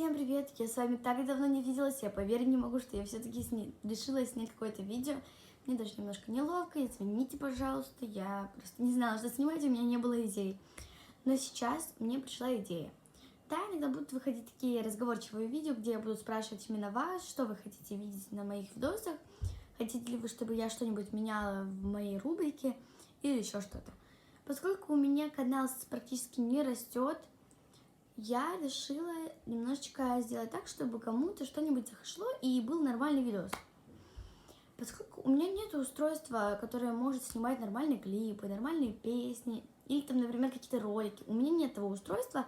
Всем привет! Я с вами так давно не виделась, я поверить не могу, что я все-таки сни... решила снять какое-то видео. Мне даже немножко неловко, извините, пожалуйста, я просто не знала, что снимать, у меня не было идей. Но сейчас мне пришла идея. Да, иногда будут выходить такие разговорчивые видео, где я буду спрашивать именно вас, что вы хотите видеть на моих видосах, хотите ли вы, чтобы я что-нибудь меняла в моей рубрике или еще что-то. Поскольку у меня канал практически не растет, я решила немножечко сделать так, чтобы кому-то что-нибудь зашло и был нормальный видос. Поскольку у меня нет устройства, которое может снимать нормальные клипы, нормальные песни, или там, например, какие-то ролики. У меня нет этого устройства,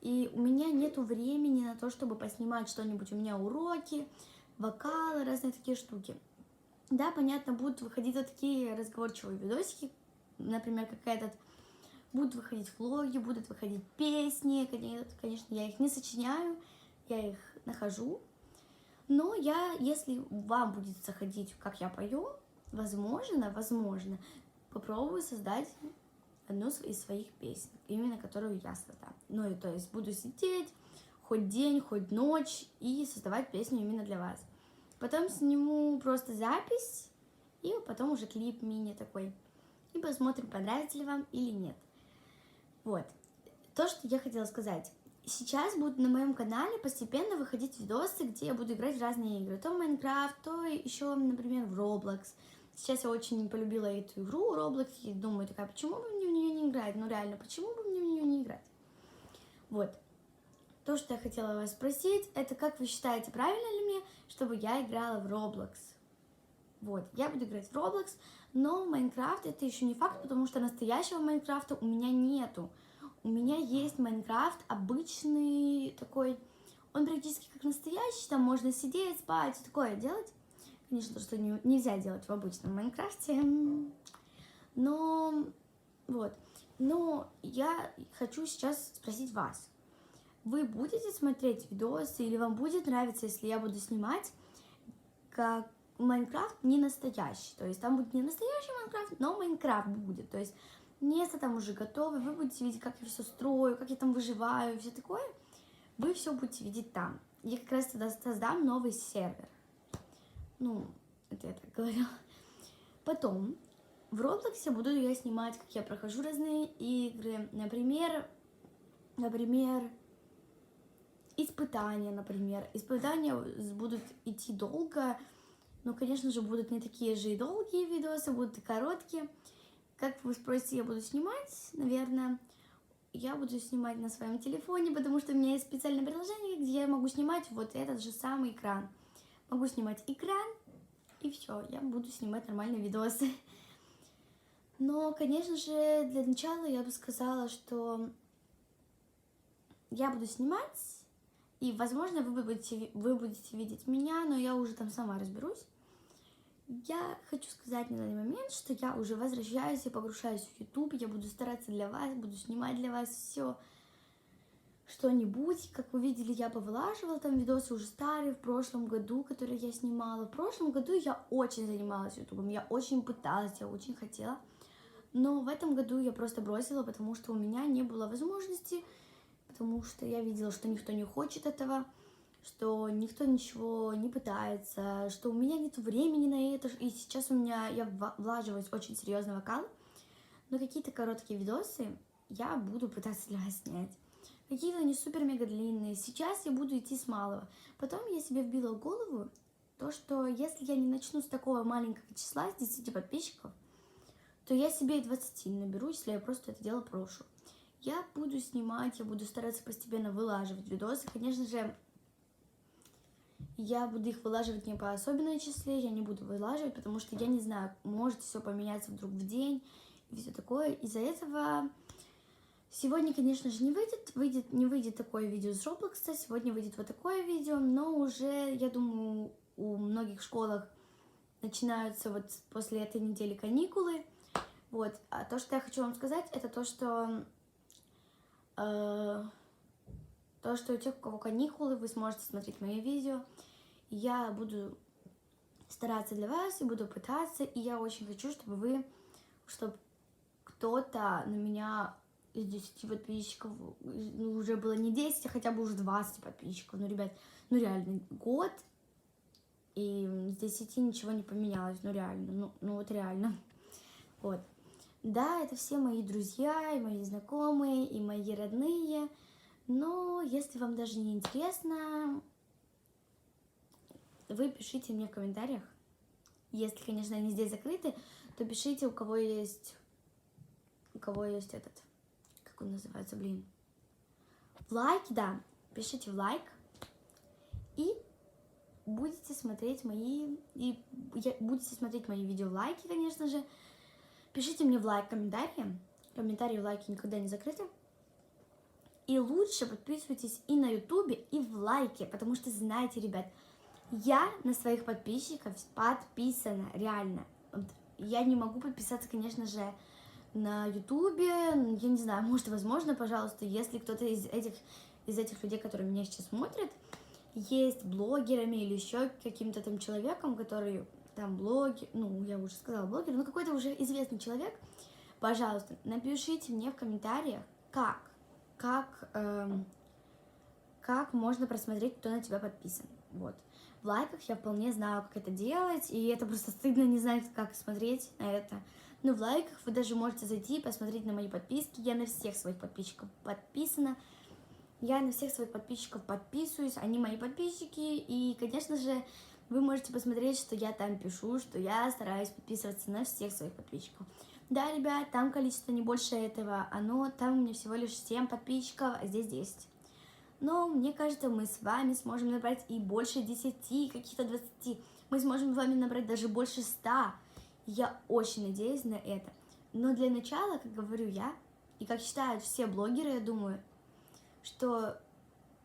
и у меня нет времени на то, чтобы поснимать что-нибудь. У меня уроки, вокалы, разные такие штуки. Да, понятно, будут выходить вот такие разговорчивые видосики, например, как этот будут выходить влоги, будут выходить песни. Конечно, я их не сочиняю, я их нахожу. Но я, если вам будет заходить, как я пою, возможно, возможно, попробую создать одну из своих песен, именно которую я создам. Ну и то есть буду сидеть хоть день, хоть ночь и создавать песню именно для вас. Потом сниму просто запись и потом уже клип мини такой. И посмотрим, понравится ли вам или нет. Вот. То, что я хотела сказать. Сейчас будут на моем канале постепенно выходить видосы, где я буду играть в разные игры. То Майнкрафт, то еще, например, в Roblox. Сейчас я очень полюбила эту игру Roblox и думаю такая, почему бы мне в нее не играть? Ну реально, почему бы мне в нее не играть? Вот. То, что я хотела вас спросить, это как вы считаете, правильно ли мне, чтобы я играла в Roblox? Вот, я буду играть в Roblox, но Майнкрафт это еще не факт, потому что настоящего Майнкрафта у меня нету. У меня есть Майнкрафт обычный такой, он практически как настоящий, там можно сидеть, спать, такое делать. Конечно, то, что не, нельзя делать в обычном Майнкрафте. Но, вот. Но я хочу сейчас спросить вас. Вы будете смотреть видосы или вам будет нравиться, если я буду снимать, как Майнкрафт не настоящий. То есть там будет не настоящий Майнкрафт, но Майнкрафт будет. То есть место там уже готово, вы будете видеть, как я все строю, как я там выживаю все такое. Вы все будете видеть там. Я как раз тогда создам новый сервер. Ну, это я так говорила. Потом в Роблоксе буду я снимать, как я прохожу разные игры. Например, например, испытания, например. Испытания будут идти долго, но, конечно же, будут не такие же и долгие видосы, будут и короткие. Как вы спросите, я буду снимать, наверное, я буду снимать на своем телефоне, потому что у меня есть специальное приложение, где я могу снимать вот этот же самый экран. Могу снимать экран, и все, я буду снимать нормальные видосы. Но, конечно же, для начала я бы сказала, что я буду снимать, и, возможно, вы будете, вы будете видеть меня, но я уже там сама разберусь. Я хочу сказать на данный момент, что я уже возвращаюсь и погружаюсь в YouTube. Я буду стараться для вас, буду снимать для вас все что-нибудь. Как вы видели, я повылаживала там видосы уже старые в прошлом году, которые я снимала. В прошлом году я очень занималась YouTube, я очень пыталась, я очень хотела. Но в этом году я просто бросила, потому что у меня не было возможности потому что я видела, что никто не хочет этого, что никто ничего не пытается, что у меня нет времени на это, и сейчас у меня, я влаживаюсь очень серьезно в вокал, но какие-то короткие видосы я буду пытаться для вас снять. Какие-то не супер-мега длинные. Сейчас я буду идти с малого. Потом я себе вбила в голову то, что если я не начну с такого маленького числа, с 10 подписчиков, то я себе и 20 не наберу, если я просто это дело прошу. Я буду снимать, я буду стараться постепенно вылаживать видосы. Конечно же, я буду их вылаживать не по особенной числе, я не буду вылаживать, потому что я не знаю, может все поменяться вдруг в день и все такое. Из-за этого сегодня, конечно же, не выйдет, выйдет, не выйдет такое видео с Roblox, сегодня выйдет вот такое видео, но уже, я думаю, у многих школах начинаются вот после этой недели каникулы. Вот, а то, что я хочу вам сказать, это то, что Э, то, что у тех, у кого каникулы, вы сможете смотреть мои видео. Я буду стараться для вас и буду пытаться, и я очень хочу, чтобы вы, чтобы кто-то на меня из 10 подписчиков ну, уже было не 10, а хотя бы уже 20 подписчиков. Ну, ребят, ну реально, год, и с 10 ничего не поменялось, ну реально, ну, ну вот реально. Вот. Да, это все мои друзья, и мои знакомые, и мои родные, но если вам даже не интересно, вы пишите мне в комментариях. Если, конечно, они здесь закрыты, то пишите, у кого есть... У кого есть этот... Как он называется, блин? Лайк, да. Пишите в лайк. И будете смотреть мои... И будете смотреть мои видео в лайке, конечно же. Пишите мне в лайк комментарии. Комментарии в лайке никогда не закрыты. И лучше подписывайтесь и на ютубе, и в лайке, потому что знаете, ребят, я на своих подписчиков подписана, реально. Я не могу подписаться, конечно же, на Ютубе. Я не знаю, может, возможно, пожалуйста, если кто-то из этих, из этих людей, которые меня сейчас смотрят, есть блогерами или еще каким-то там человеком, который там блогер, ну, я уже сказала блогер, но какой-то уже известный человек, пожалуйста, напишите мне в комментариях, как, как, эм, как можно просмотреть, кто на тебя подписан, вот в лайках я вполне знаю, как это делать, и это просто стыдно не знать, как смотреть на это. Но в лайках вы даже можете зайти и посмотреть на мои подписки. Я на всех своих подписчиков подписана. Я на всех своих подписчиков подписываюсь, они мои подписчики, и, конечно же, вы можете посмотреть, что я там пишу, что я стараюсь подписываться на всех своих подписчиков. Да, ребят, там количество не больше этого, оно там у меня всего лишь 7 подписчиков, а здесь 10. Но мне кажется, мы с вами сможем набрать и больше 10, каких-то 20. Мы сможем с вами набрать даже больше 100. Я очень надеюсь на это. Но для начала, как говорю я, и как считают все блогеры, я думаю, что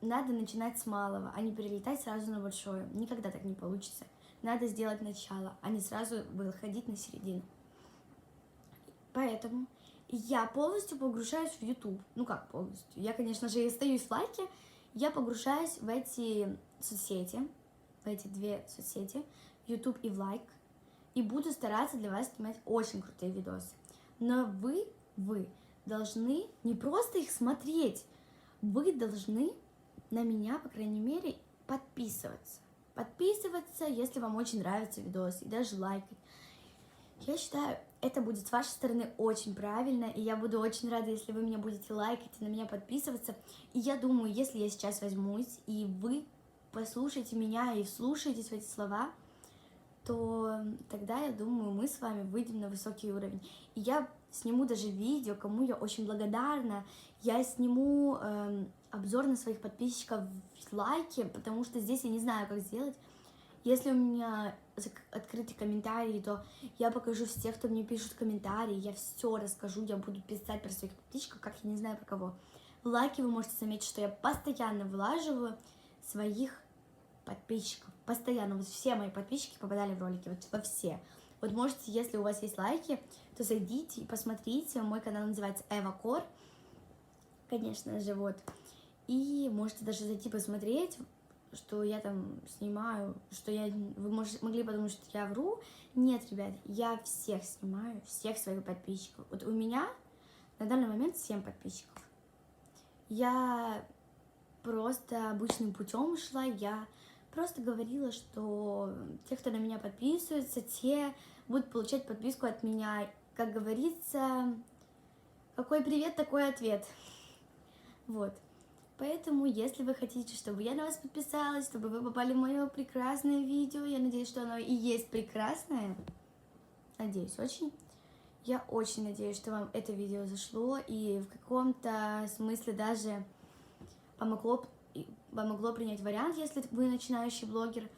надо начинать с малого, а не перелетать сразу на большое. Никогда так не получится. Надо сделать начало, а не сразу выходить на середину. Поэтому я полностью погружаюсь в YouTube. Ну как полностью? Я, конечно же, и остаюсь в лайке. Я погружаюсь в эти соцсети, в эти две соцсети, YouTube и в лайк. И буду стараться для вас снимать очень крутые видосы. Но вы, вы должны не просто их смотреть, вы должны на меня, по крайней мере, подписываться. Подписываться, если вам очень нравится видос, и даже лайкать. Я считаю, это будет с вашей стороны очень правильно, и я буду очень рада, если вы меня будете лайкать и на меня подписываться. И я думаю, если я сейчас возьмусь, и вы послушаете меня и вслушаетесь в эти слова, то тогда, я думаю, мы с вами выйдем на высокий уровень. И я сниму даже видео, кому я очень благодарна. Я сниму э, обзор на своих подписчиков в лайке, потому что здесь я не знаю, как сделать. Если у меня открытые комментарии, то я покажу всех, кто мне пишет комментарии, я все расскажу, я буду писать про своих подписчиков, как я не знаю про кого. В лайке вы можете заметить, что я постоянно вылаживаю своих подписчиков. Постоянно. Вот все мои подписчики попадали в ролики, вот во все. Вот можете, если у вас есть лайки, то зайдите и посмотрите. Мой канал называется Эва Кор. Конечно же, вот. И можете даже зайти посмотреть что я там снимаю, что я... Вы может, могли подумать, что я вру. Нет, ребят, я всех снимаю, всех своих подписчиков. Вот у меня на данный момент 7 подписчиков. Я просто обычным путем шла, я просто говорила, что те, кто на меня подписывается, те будут получать подписку от меня. Как говорится, какой привет, такой ответ. Вот. Поэтому, если вы хотите, чтобы я на вас подписалась, чтобы вы попали в мое прекрасное видео, я надеюсь, что оно и есть прекрасное, надеюсь очень, я очень надеюсь, что вам это видео зашло и в каком-то смысле даже помогло, помогло принять вариант, если вы начинающий блогер,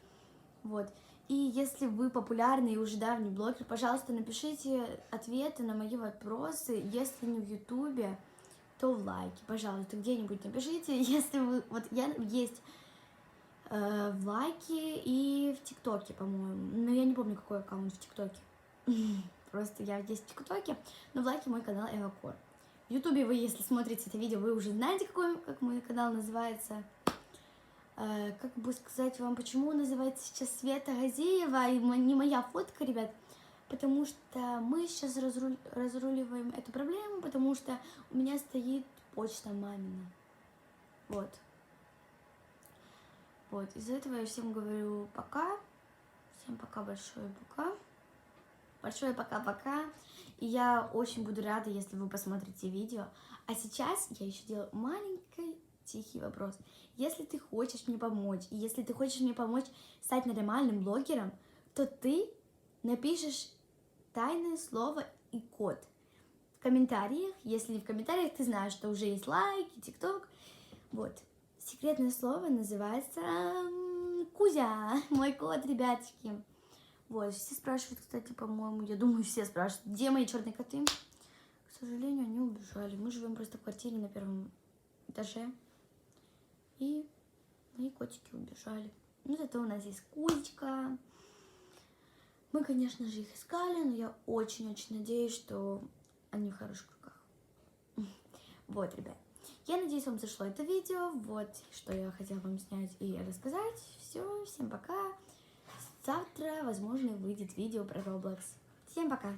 вот. И если вы популярный и уже давний блогер, пожалуйста, напишите ответы на мои вопросы, если не в Ютубе, то в лайке, пожалуйста, где-нибудь напишите, если вы, вот я есть э, в лайке и в ТикТоке, по-моему, но я не помню, какой аккаунт в ТикТоке, просто я здесь в ТикТоке, но в лайке мой канал Эвакор. В Ютубе вы, если смотрите это видео, вы уже знаете, какой, как мой канал называется. Э, как бы сказать вам, почему называется сейчас Света Газеева, и не моя фотка, ребят, потому что мы сейчас разру- разруливаем эту проблему, потому что у меня стоит почта мамина. Вот. Вот, из-за этого я всем говорю пока. Всем пока большое пока. Большое пока-пока. И я очень буду рада, если вы посмотрите видео. А сейчас я еще делаю маленький тихий вопрос. Если ты хочешь мне помочь, и если ты хочешь мне помочь стать нормальным блогером, то ты напишешь тайное слово и код в комментариях. Если в комментариях ты знаешь, что уже есть лайки, тикток. Вот. Секретное слово называется Кузя. Мой код, ребятки. Вот, все спрашивают, кстати, по-моему, я думаю, все спрашивают, где мои черные коты. К сожалению, они убежали. Мы живем просто в квартире на первом этаже. И мои котики убежали. Ну, зато у нас есть Кузечка. Мы, конечно же, их искали, но я очень-очень надеюсь, что они в хороших руках. Вот, ребят. Я надеюсь, вам зашло это видео. Вот, что я хотела вам снять и рассказать. Все, всем пока. Завтра, возможно, выйдет видео про Roblox. Всем пока!